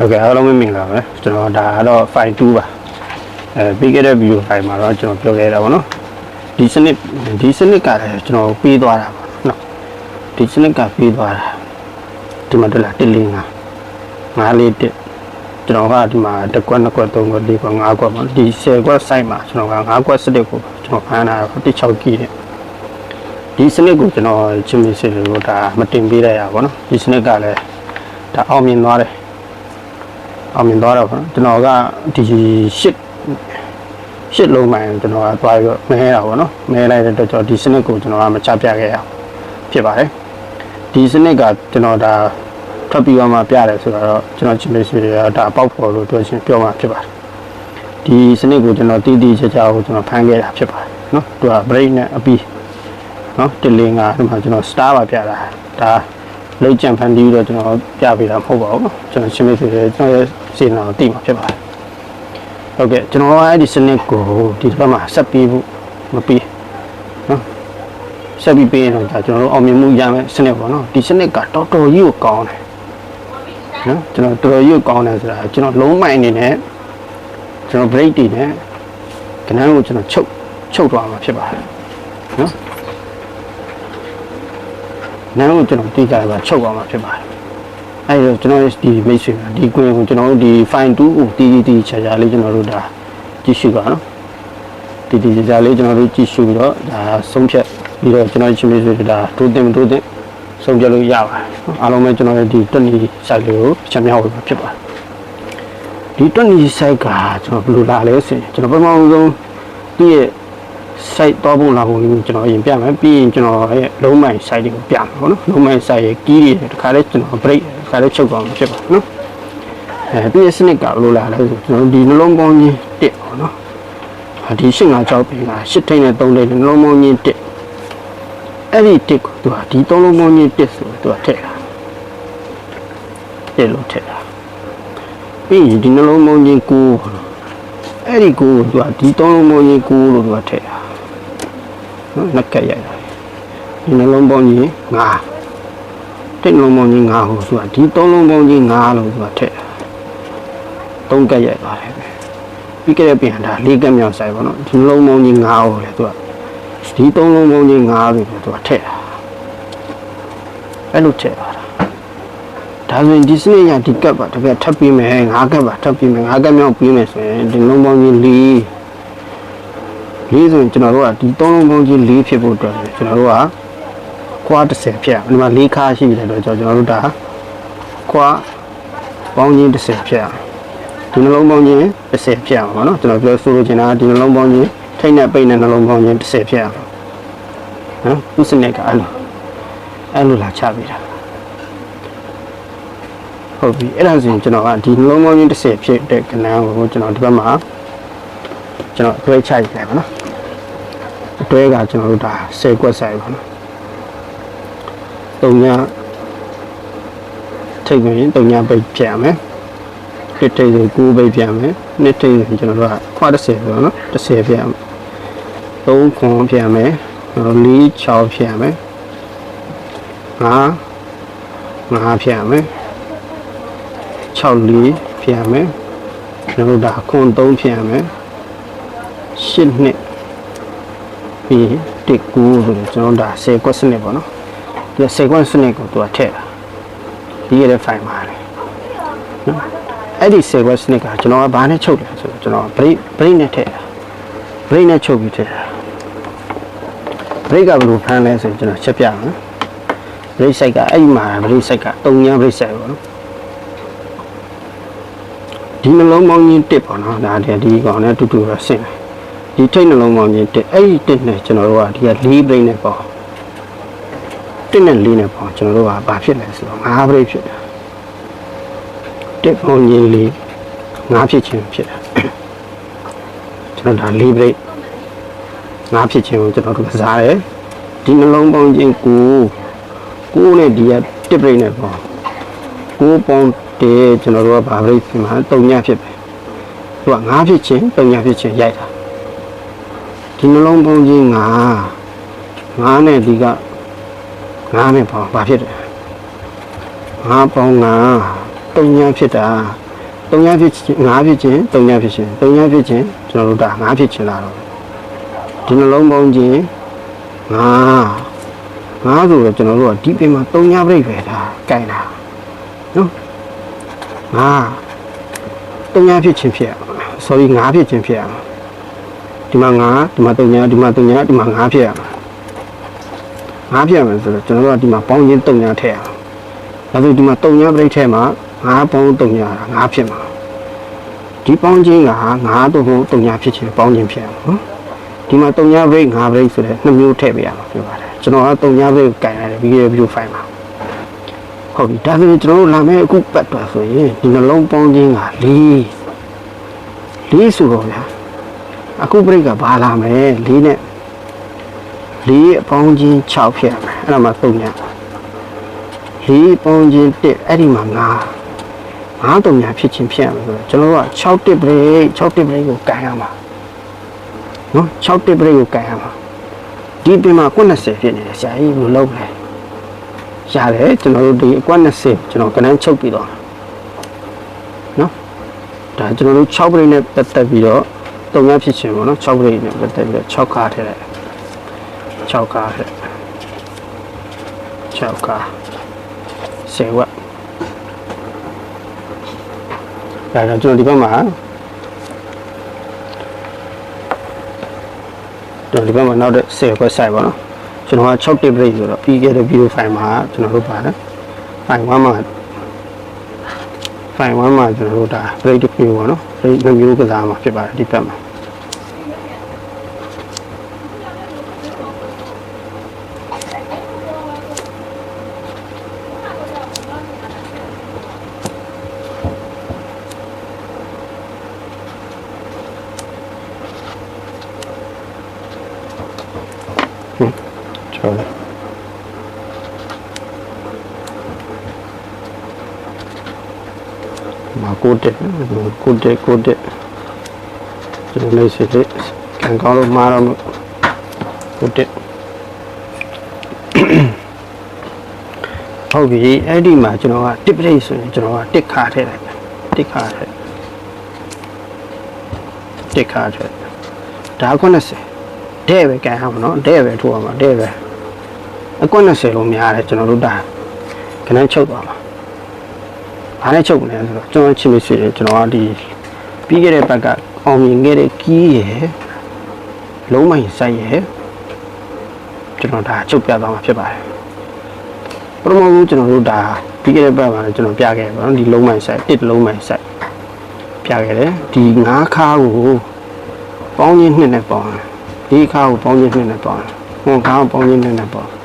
ဟုတ်ကဲ့အားလုံးပဲမင်္ဂလာပါကျွန်တော်ဒါကတော့ file 2ပါအဲပြီးခဲ့တဲ့ video file မှာတော့ကျွန်တော်ပြောခဲ့တာပေါ့နော်ဒီစနစ်ဒီစနစ်ကလည်းကျွန်တော်ပြီးသွားတာပေါ့နော်ဒီစနစ်ကပြီးသွားတာဒီမှာတက်လာ1 4 5 5လေးတက်ကျွန်တော်ကဒီမှာတစ်ကွက်နှစ်ကွက်သုံးကွက်လေးကွက်ငါးကွက်ပေါ့ဒီ10ကွက် site မှာကျွန်တော်က5ကွက်စနစ်ကိုကျွန်တော်ဖမ်းတာ16 kg တဲ့ဒီစနစ်ကိုကျွန်တော်ချင်းမစ်စစ်လို့ဒါမတင်ပေးရရပါတော့ဒီစနစ်ကလည်းဒါအောင်မြင်သွားတယ် အောင်မြင်သွားတော့ပေါ့နော်ကျွန်တော်ကဒီရှစ်ရှစ်လုံးမှန်ကျွန်တော်ကသွားပြီးတော့မဲတာပေါ့နော်မဲလိုက်တဲ့အတွက်ကျွန်တော်ဒီစနစ်ကိုကျွန်တော်ကမချပြခဲ့ရအောင်ဖြစ်ပါတယ်ဒီစနစ်ကကျွန်တော်ဒါထွက်ပြီးတော့မှပြတယ်ဆိုတော့ကျွန်တော်ချင်းမေးဆွေတွေကဒါပေါက်ဖော်လို့ပြောချင်းပြောမှဖြစ်ပါတယ်ဒီစနစ်ကိုကျွန်တော်တီးတီးချာချာကိုကျွန်တော်ဖန်ခဲ့တာဖြစ်ပါတယ်နော်သူက break နဲ့အပြီးနော်တလင်းကဒီမှာကျွန်တော် star ပါပြတာဒါ လိတ်ကြံဖန်တီးပြီးတော့ကျွန်တော်ပြပေးတာမဟုတ်ပါဘူးကျွန်တော်ချင်းမေးဆွေတွေကျွန်တော်ရဲ့စေနာကိုသိမှာဖြစ်ပါတယ်ဟုတ်ကဲ့ကျွန်တော်ကအဲ့ဒီစနစ်ကိုဒီတစ်ပတ်မှာဆက်ပြီးဖို့မပြီးနော်ဆက်ပြီးပေးရင်တော့ဒါကျွန်တော်တို့အောင်မြင်မှုရမယ်စနစ်ပေါ့နော်ဒီစနစ်ကတော်တော်ကြီးကိုကောင်းတယ်နော်ကျွန်တော်တော်တော်ကြီးကိုကောင်းတယ်ဆိုတာကျွန်တော်လုံးမိုင်အနေနဲ့ကျွန်တော် break တွေနဲ့ကဏ္ဍကိုကျွန်တော်ချုပ်ချုပ်သွားမှာဖြစ်ပါတယ်နော် နားကိုကျွန်တော်တိကျပါချုပ်သွားမှာဖြစ်ပါတယ်အဲ့တော့ကျွန်တော်ဒီမိတ်ဆွေကဒီကွင်းကိုကျွန်တော်တို့ဒီ fine 2ကိုတီးတီးတီးချာချာလေးကျွန်တော်တို့ဒါကြည့်ရှုပါနော်တီးတီးချာချာလေးကျွန်တော်တို့ကြည့်ရှုပြီးတော့ဒါဆုံးဖြတ်ပြီးတော့ကျွန်တော်ချင်းမိတ်ဆွေတွေဒါတိုးတင်မတိုးတင်ဆုံးဖြတ်လို့ရပါတယ်နော်အားလုံးပဲကျွန်တော်တို့ဒီတွက်နီ site လေးကိုချမ်းမြောက်ဝေပါဖြစ်ပါတယ်ဒီတွက်နီ site ကကျွန်တော်ဘယ်လိုလာလဲဆိုရင်ကျွန်တော်ပထမဆုံးဒီရဲ့ site တော့ပုံလာပုံလေးကျွန်တော်အရင်ပြမယ်ပြီးရင်ကျွန်တော်ရဲ့လုံးမိုင် site တွေကိုပြမယ်ပေါ့နော်လုံးမိုင် site ရဲ့ key တွေတခါလေးကျွန်တော် break တခါလေးချုပ်သွားမှာဖြစ်ပါနော်အဲဒီစနစ်ကဘယ်လိုလာလဲဆိုကျွန်တော်ဒီနှလုံးပေါင်းကြီးတစ်ပေါ့နော်ဒီရှင်းငါကြောက်ပြင်ကရှစ်ထိန်နဲ့သုံးထိန်နဲ့နှလုံးပေါင်းကြီးတစ်အဲ့ဒီတစ်ကိုသူကဒီသုံးလုံးပေါင်းကြီးတစ်ဆိုသူကထည့်တာတစ်လို့ထည့်တာပြီးရင်ဒီနှလုံးပေါင်းကြီးကိုအဲ့ဒီကိုသူကဒီသုံးလုံးပေါင်းကြီးကိုလို့သူကထည့်တာ နှစ်ကက်ရိုက်ဒီနှလုံးပေါင်းကြီးငါတိတ်လုံးပေါင်းကြီးငါဟိုဆိုတာဒီသုံးလုံးပေါင်းကြီးငါလို့ဆိုတာထက်သုံးကက်ရိုက်ပါတယ်ပြီးခဲ့တဲ့ပြန်ဒါလေးကက်မြောင်ဆိုင်ပေါ့နော်ဒီနှလုံးပေါင်းကြီးငါဟိုလေသူကဒီသုံးလုံးပေါင်းကြီးငါဆိုပြီးသူကထက်တာအဲ့လိုထက်တာဒါဆိုရင်ဒီစနစ်ရဒီကက်ပါတကယ်ထပ်ပြီးမယ်ငါးကက်ပါထပ်ပြီးမယ်ငါးကက်မြောက်ပြီးမယ်ဆိုရင်ဒီနှလုံးပေါင်းကြီး၄ ၄ဆိုရင်ကျွန်တော်တို့ကဒီ၃လုံးလုံးချင်း၄ဖြစ်ဖို့အတွက်ကျွန်တော်တို့ကခွာ30ဖြတ်ဒီမှာ၄ခါရှိပြီတဲ့တော့ကျွန်တော်တို့ဒါခွာပေါင်းချင်း30ဖြတ်ဒီနှလုံးပေါင်းချင်း30ဖြတ်ပါเนาะကျွန်တော်ပြောဆိုလိုချင်တာဒီနှလုံးပေါင်းချင်းထိတ်နဲ့ပိတ်နဲ့နှလုံးပေါင်းချင်း30ဖြတ်နော်သူစနစ်ကအဲ့လိုအဲ့လိုလာချပေးတာဟုတ်ပြီအဲ့ဒါဆိုရင်ကျွန်တော်ကဒီနှလုံးပေါင်းချင်း30ဖြစ်တဲ့ကဏ္ဍကိုကျွန်တော်ဒီဘက်မှာ ကျွန်တော်တွဲချလိုက်ပါနော်အတွဲကကျွန်တော်တို့ဒါ10ကွက်ဆိုင်ပါနော်တုံညာထိတ်ရင်တုံညာပိတ်ပြန်မယ်တစ်ထိတ်ဆို9ပိတ်ပြန်မယ်နှစ်ထိတ်ဆိုကျွန်တော်တို့ကခွာ30ဆိုတော့နော်30ပြန်မယ်3ခွန်ပြန်မယ်4 6ပြန်မယ်5 5ပြန်မယ်6 4ပြန်မယ်ကျွန်တော်တို့ဒါခွန်3ပြန်မယ် 8နှစ်ပြီးတစ်ကူဆိုတော့ကျွန်တော်ဒါ10ကွက်စနစ်ပေါ့နော်ဒီ10ကွက်စနစ်ကိုသူကထည့်တာဒီရတဲ့ file မှာလေနော်အဲ့ဒီ10ကွက်စနစ်ကကျွန်တော်ကဘာနဲ့ချုပ်လဲဆိုတော့ကျွန်တော် break break နဲ့ထည့်တာ break နဲ့ချုပ်ပြီးထည့်တာ break ကဘယ်လိုဖမ်းလဲဆိုရင်ကျွန်တော်ချက်ပြမယ် break site ကအဲ့ဒီမှာ break site က3ည break site ပေါ့နော်ဒီနှလုံးပေါင်းကြီးတစ်ပေါ့နော်ဒါတည်းဒီကောင်နဲ့အတူတူပဲဆင်းတယ် ဒီထိတ်နှလုံးပေါင်းချင်းတက်အဲ့ဒီတက်နဲ့ကျွန်တော်တို့ကဒီက၄ဘရိတ်နဲ့ပေါ့တက်နဲ့၄နဲ့ပေါ့ကျွန်တော်တို့ကဘာဖြစ်လဲဆိုတော့၅ဘရိတ်ဖြစ်တယ်တက်ပေါင်းချင်း၄၅ဖြစ်ချင်းဖြစ်တယ်ကျွန်တော်ဒါ၄ဘရိတ်၅ဖြစ်ချင်းကိုကျွန်တော်တို့ကစားတယ်ဒီနှလုံးပေါင်းချင်း9 9နဲ့ဒီကတက်ဘရိတ်နဲ့ပေါ့9ပေါင်းတဲကျွန်တော်တို့ကဘာဘရိတ်ဖြစ်မှာ3ညဖြစ်ပဲသူက၅ဖြစ်ချင်း3ညဖြစ်ချင်းရိုက်တာ ဒီနှလုံးပေါင်းကြီးငါငါနဲ့ဒီကငါနဲ့ပေါ့ဘာဖြစ်တယ်ငါပေါင်းငါတုံညာဖြစ်တာ3ညဖြစ်ချင်း5ဖြစ်ချင်း3ညဖြစ်ချင်း3ညဖြစ်ချင်းကျွန်တော်တို့ဒါ5ဖြစ်ချင်းလာတော့ဒီနှလုံးပေါင်းချင်း5 5ဆိုတော့ကျွန်တော်တို့ကဒီပင်မှာ3ညပြိတ်ပဲဒါကြိုင်တာနော်5 3ညဖြစ်ချင်းဖြစ်ရမှာ sorry 5ဖြစ်ချင်းဖြစ်ရမှာ ဒီမှာ5ဒီမှာ3ညဒီမှာ3ညဒီမှာ5ဖြစ်ရမှာ5ဖြစ်ရမယ်ဆိုတော့ကျွန်တော်တို့ကဒီမှာပေါင်းချင်း3ညထည့်ရအောင်ဒါဆိုဒီမှာ3ညပြိတ်ထဲမှာ5ပေါင်း3ညတာ5ဖြစ်မှာဒီပေါင်းချင်းက5တော့ဟုတ်3ညဖြစ်ချင်းပေါင်းချင်းဖြစ်ရမှာနော်ဒီမှာ3ညပြိတ်5ပြိတ်ဆိုတဲ့နှစ်မျိုးထည့်ပေးရမှာဖြစ်ပါတယ်ကျွန်တော်က3ညပြိတ်ကိုကင်လိုက်တယ်ဗီဒီယိုဗီဒီယိုဖိုင်မှာဟုတ်ပြီဒါဆိုရင်ကျွန်တော်တို့လာမယ့်အခုပတ်တော့ဆိုရင်ဒီနှလုံးပေါင်းချင်းက4 4ဆိုတော့ဗျာ အခုပြိတ်ကဘာလာမလဲ4နဲ့4အပေါင်းချင်း6ဖြစ်ရမယ်အဲ့ဒါမှ3ည4ပေါင်းချင်း1အဲ့ဒီမှာ9 5တုံညာဖြစ်ချင်းဖြစ်ရမယ်ဆိုတော့ကျွန်တော်တို့က6တစ်ပရိတ်6တစ်ပရိတ်ကိုကန်ရမှာနော်6တစ်ပရိတ်ကိုကန်ရမှာဒီပင်မှာကွ90ဖြစ်နေတယ်ဆရာကြီးဘယ်လိုလုပ်လဲရတယ်ကျွန်တော်တို့ဒီကွ90ကျွန်တော်ကနန်းချုပ်ပြီးတော့နော်ဒါကျွန်တော်တို့6ပရိတ်နဲ့ပတ်သက်ပြီးတော့ တုံညာဖြစ်ချင်းပေါ့နော်6ပရိတ်နဲ့ပတ်သက်ပြီးတော့6ကားထည့်လိုက်6ကားထည့်6ကား10ဝက်ဒါတော့ကျွန်တော်ဒီဘက်မှာကျွန်တော်ဒီဘက်မှာနောက်တဲ့10ခွက်ဆိုင်ပါတော့ကျွန်တော်က6 tip rate ဆိုတော့ပြီးခဲ့တဲ့ video file မှာကျွန်တော်တို့ပါတယ် file 1မှာ file 1မှာကျွန်တော်တို့ဒါ rate တစ်မျိုးပေါ့နော် rate တစ်မျိုးကစားမှာဖြစ်ပါတယ်ဒီဘက်မှာကျော်တယ် မာကိုတက်ကိုတက်ကိုတက်ကျွန်တော်လေးစစ်လေးကန်ကောင်းလို့မှားတော့ကိုတက်ဟုတ်ပြီအဲ့ဒီမှာကျွန်တော်ကတစ်ပရိတ်ဆိုရင်ကျွန်တော်ကတစ်ခါထည့်လိုက်တစ်ခါထည့်တစ်ခါထည့်ဒါ90တဲ့ပဲကန်ရမှာနော်တဲ့ပဲထိုးရမှာတဲ့ပဲအကွက်20လုံးများတယ်ကျွန်တော်တို့ဒါခဏချုပ်သွားမှာ ဘာနဲ့ချုပ်မလဲဆိုတော့ကျွန်တော်ချင်းမရှိရင်ကျွန်တော်ကဒီပြီးခဲ့တဲ့ဘက်ကအောင်မြင်ခဲ့တဲ့ကီးရယ်လုံးမိုင်ဆိုင်ရယ်ကျွန်တော်ဒါချုပ်ပြသွားမှာဖြစ်ပါတယ်ပထမဆုံးကျွန်တော်တို့ဒါပြီးခဲ့တဲ့ဘက်မှာကျွန်တော်ပြခဲ့ပါတော့ဒီလုံးမိုင်ဆိုင်တစ်လုံးမိုင်ဆိုင်ပြခဲ့တယ်ဒီငါးခါကိုပေါင်းချင်းနှစ်နဲ့ပေါင်းတယ်ဒီခါကိုပေါင်းချင်းနှစ်နဲ့ပေါင်းတယ်ဟွန်ခါကိုပေါင်းချင်းနှစ်နဲ့ပေါင်းတယ်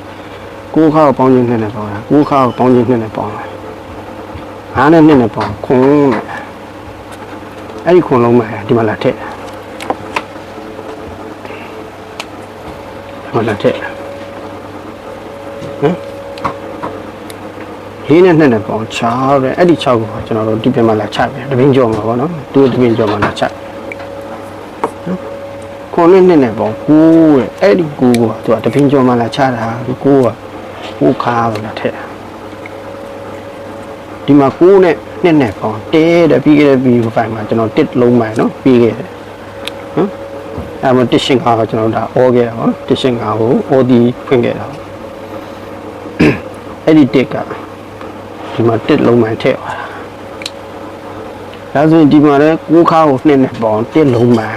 ကိုးခါကိုပေါင်းချင်းနှစ်နဲ့ပေါင်းတယ်ကိုးခါကိုပေါင်းချင်းနှစ်နဲ့ပေါင်း တယ်ငါးနဲ့နှစ်နဲ့ပေါင်းခွန်းမယ်အဲ့ဒီခွန်းလုံးမှာဒီမှာလာထည့်ဒီမှာလာထည့်ဟမ်လေးနဲ့နှစ်နဲ့ပေါင်း6တဲ့အဲ့ဒီ6ကိုကျွန်တော်တို့ဒီပြင်မှာလာချပြန်တပင်းကြော်မှာပေါ့နော်သူတပင်းကြော်မှာလာချခွန်နဲ့နှစ်နဲ့ပေါင်း9တဲ့အဲ့ဒီ9ကိုသူကတပင်းကြော်မှာလာချတာဒီ9က9ခါပဲလာထည့် ဒီမှာ9နဲ့နှစ်နဲ့ပေါင်းတဲတဲ့ပြီးခဲ့တဲ့ဗီဒီယိုဖိုင်မှာကျွန်တော်တစ်လုံးမှန်နော်ပြီးခဲ့တယ်နော်အဲ့မှာတစ်ရှင်ခါကကျွန်တော်ဒါအောခဲ့တာပေါ့နော်တစ်ရှင်ခါကိုအောဒီဖွင့်ခဲ့တာပေါ့အဲ့ဒီတစ်ကဒီမှာတစ်လုံးမှန်ထည့်သွားတာဒါဆိုရင်ဒီမှာလည်းကိုးခါကိုနှစ်နဲ့ပေါင်းတစ်လုံးမှန်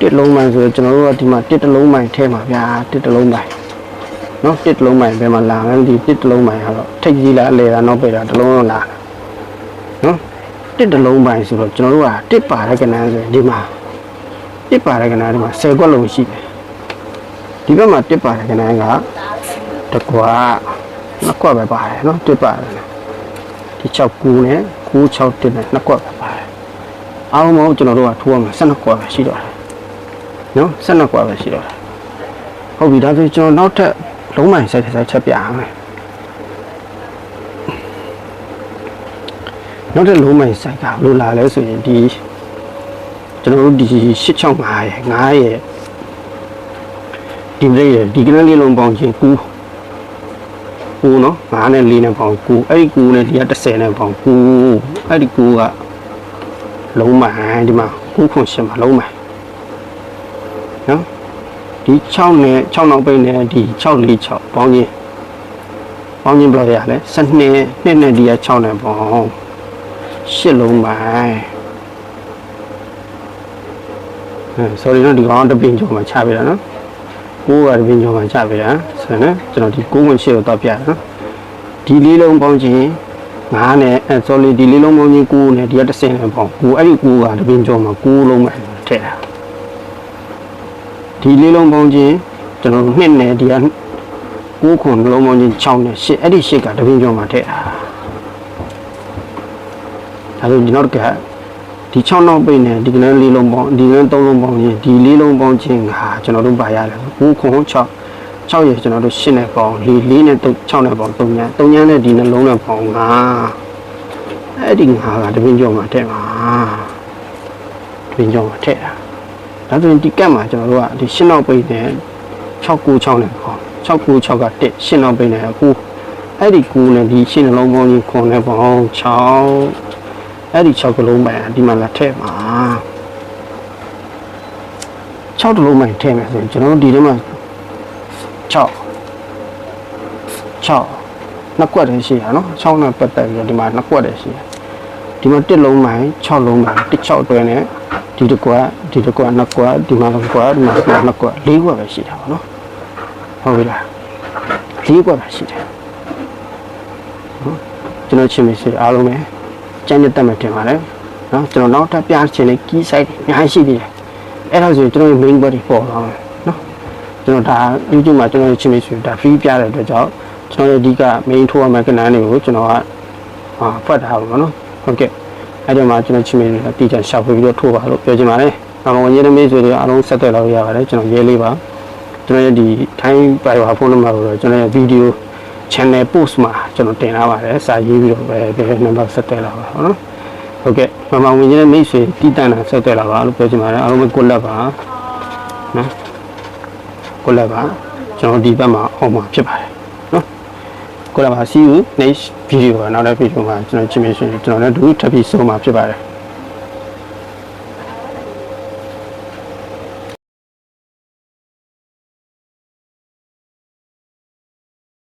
တစ်လုံးမှန်ဆိုတော့ကျွန်တော်တို့ကဒီမှာတစ်တလုံးမှန်ထည့်မှာဗျာတစ်တလုံးမှန် နော်တစ်တလုံးမှန်ဘယ်မှာလာလဲဒီတစ်တလုံးမှန်ကတော့ထိတ်ကြီးလားအလေလားနောက်ပဲတာတလုံးလုံးလာနော်တစ်တလုံးမှန်ဆိုတော့ကျွန်တော်တို့ကတစ်ပါတဲ့ကဏ္ဍဆိုရင်ဒီမှာတစ်ပါတဲ့ကဏ္ဍဒီမှာ10ခွက်လုံးရှိတယ်ဒီဘက်မှာတစ်ပါတဲ့ကဏ္ဍကတကွာနှစ်ခွက်ပဲပါတယ်နော်တစ်ပါတယ်ဒီ6ကူနဲ့9 6တစ်နဲ့နှစ်ခွက်ပဲပါတယ်အားလုံးမဟုတ်ကျွန်တော်တို့ကထိုးရမှာ12ခွက်ပဲရှိတော့တယ်နော်12ခွက်ပဲရှိတော့တယ်ဟုတ်ပြီဒါဆိုကျွန်တော်နောက်ထပ် လုံးမိုင်ဆိုင်ဆိုင်ချက်ပြအောင်မယ်နောက်တဲ့လုံးမိုင်ဆိုင်ကဘယ်လိုလာလဲဆိုရင်ဒီကျွန်တော်တို့ဒီ865ရယ်9ရယ်ဒီလေးရယ်ဒီကလေးလေးလုံးပေါင်းချင်း9 9เนาะ9နဲ့4နဲ့ပေါင်း9အဲ့ဒီ9နဲ့ဒီက30နဲ့ပေါင်း9အဲ့ဒီ9ကလုံးမှန်ဒီမှာ9ခွန်8မှာလုံးမှန်နော် ဒီ6နဲ့6နောက်ပိတ်နဲ့ဒီ6 4 6ပေါင်းချင်းပေါင်းချင်းဘယ်လိုရလဲ12နှစ်နဲ့ဒီက6နဲ့ပေါင်း8လုံးမှန်အဲ sorry နော်ဒီကောင်တပင်းကျော်မှာချပြတာနော်ကိုးကတပင်းကျော်မှာချပြတာဆိုရင်လည်းကျွန်တော်ဒီ9ဝင်8ကိုတော့ပြတာနော်ဒီလေးလုံးပေါင်းချင်း9နဲ့အဲ sorry ဒီလေးလုံးပေါင်းချင်း9နဲ့ဒီက30နဲ့ပေါင်း9အဲ့ဒီ9ကတပင်းကျော်မှာ9လုံးပဲထည့်တာ ဒီလေးလုံးပေါင်းချင်းကျွန်တော်2နဲ့ဒီက9ခွန်လုံးပေါင်းချင်း6နဲ့8အဲ့ဒီ8ကတပင်းကျော်မှာထည့်တာဒါဆိုဒီနောက်တစ်ခါဒီ6နောက်ပိတ်နဲ့ဒီကနေ့လေးလုံးပေါင်းဒီကနေ့3လုံးပေါင်းချင်းဒီလေးလုံးပေါင်းချင်းကကျွန်တော်တို့ပါရတယ်9ခွန်6 6ရေကျွန်တော်တို့8နဲ့ပေါင်း4 4နဲ့6နဲ့ပေါင်း3ည3ညနဲ့ဒီနှလုံးနဲ့ပေါင်း5အဲ့ဒီ5ကတပင်းကျော်မှာထည့်ပါတပင်းကျော်မှာထည့်တာ ဒါဆိုရင်ဒီကတ်မှာကျွန်တော်တို့ကဒီ8နောက်ပိတ်နဲ့696နဲ့ပေါင်း696က1 8နောက်ပိတ်နဲ့9အဲ့ဒီ9နဲ့ဒီ8နှလုံးပေါင်းကြီး9နဲ့ပေါင်း6အဲ့ဒီ6ကလုံးပဲဒီမှာလာထည့်ပါ6တလုံးမှထည့်မယ်ဆိုရင်ကျွန်တော်တို့ဒီထဲမှာ6 6နှစ်ကွက်တည်းရှိရနော်6နဲ့ပတ်သက်ပြီးတော့ဒီမှာနှစ်ကွက်တည်းရှိရဒီမှာတစ်လုံးမှ6လုံးမှတစ်6တွဲနဲ့ ဒီတစ်ကွက်ဒီတစ်ကွက်နှစ်ကွက်ဒီမှာတစ်ကွက်ဒီမှာနှစ်ကွက်လေးကွက်ပဲရှိတာပါနော်ဟုတ်ပြီလားလေးကွက်ပဲရှိတယ်နော်ကျွန်တော်ချင်းမရှိအားလုံးပဲကျန်တဲ့တက်မှတင်ပါလေနော်ကျွန်တော်နောက်ထပ်ပြချင်တဲ့ key site အများကြီးရှိသေးတယ်အဲ့ဒါဆိုရင်ကျွန်တော် main body ပေါ်လာမယ်နော်ကျွန်တော်ဒါ YouTube မှာကျွန်တော်ချင်းလေးဆိုဒါ free ပြတဲ့အတွက်ကြောင့်ကျွန်တော်ရဲ့အဓိက main ထိုးရမယ့်ကဏ္ဍတွေကိုကျွန်တော်ကဟာဖတ်ထားပါမယ်နော်ဟုတ်ကဲ့ အဲ့ဒီမှာကျွန်တော်ချင်းလေးတွေတီချန်ရှာဖွေပြီးတော့ထိုးပါလို့ပြောချင်ပါတယ်။နောက်ဝင်ရေးတဲ့မိတ်ဆွေတွေအားလုံးဆက်သွယ်လို့ရပါတယ်ကျွန်တော်ရေးလေးပါကျွန်တော်ရဲ့ဒီထိုင်း private phone number ကိုတော့ကျွန်တော်ရဲ့ video channel post မှာကျွန်တော်တင်ထားပါတယ်စာရေးပြီးတော့ပဲဒီ number ဆက်သွယ်လာပါနော်ဟုတ်ကဲ့မမဝင်ရေးတဲ့မိတ်ဆွေတီးတန်တာဆက်သွယ်လာပါလို့ပြောချင်ပါတယ်အားလုံးပဲကိုလက်ပါနော်ကိုလည်းပါကျွန်တော်ဒီဘက်မှာအောင်မှာဖြစ်ပါတယ်နော် ကိုလည်းပါ see you next video ကနောက်တဲ့ video မှာကျွန်တော်ချင်းချင်းကျွန်တော်လည်းဒုထပ်ပြီးဆုံးမှာဖြစ်ပါတယ်